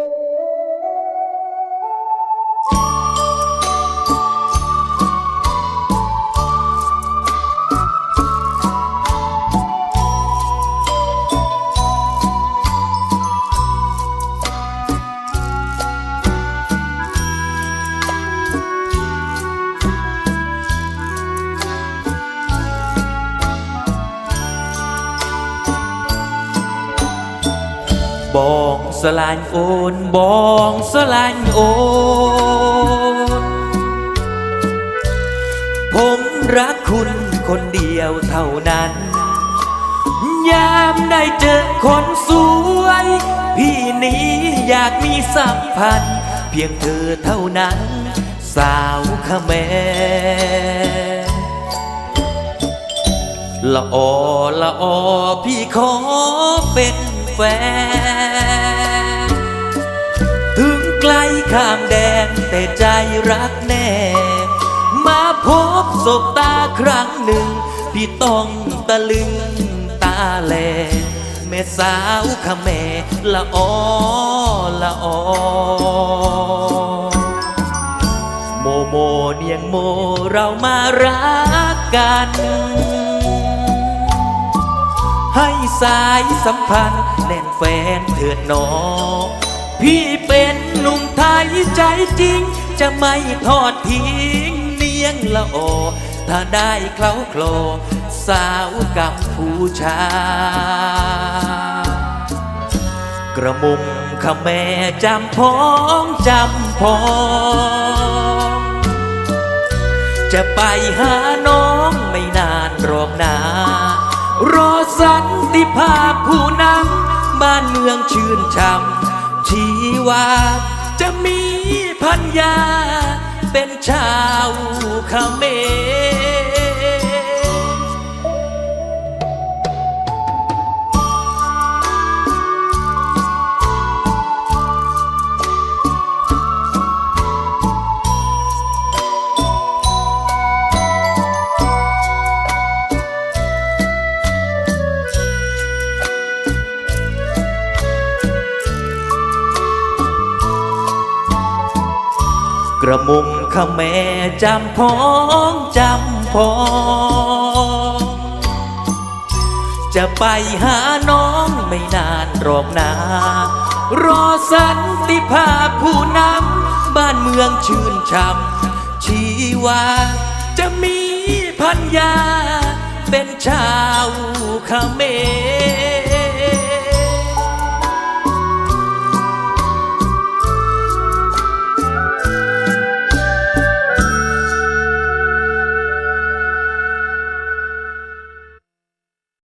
Oh. บองสลานโอนบองสลานโอนผมรักคุณคนเดียวเท่านั้น ยามได้เจอคนสวย พี่นี้อยากมีสัมพันธ์ เพียงเธอเท่านั้น สาวขแมละออละออพี่ขอเป็นแฟน ข้ามแดนแต่ใจรักแน่ มาพบศบตาครั้งหนึ่ง พี่ต้องตะลึงตาแหลแม่สาวขะแม่ละออละออโมโมเนียงโมเรามารักกัน ให้สายสัมพันธ์แน่นแฟนเถิดหนอพี่เป็น ใจจริง จะไม่ทอดทิ้งเนียงละโอ ถ้าได้เคล้าโคลอสาวกับผู้ชากระมุมขแม่จำพ้องจำพ้องจะไปหาน้องไม่นานรอกนารอสันติภาพผู้นำบ้านเมืองชื่นช่ำชีวา จะมีพัญญาเป็นชาวเขม กระมุมขแม่จำพ้องจำพ้องจะไปหาน้องไม่นานรอกนารอสันติภาพผู้นำบ้านเมืองชื่นช่ำชีวาจะมีพันยาเป็นชาวขเมร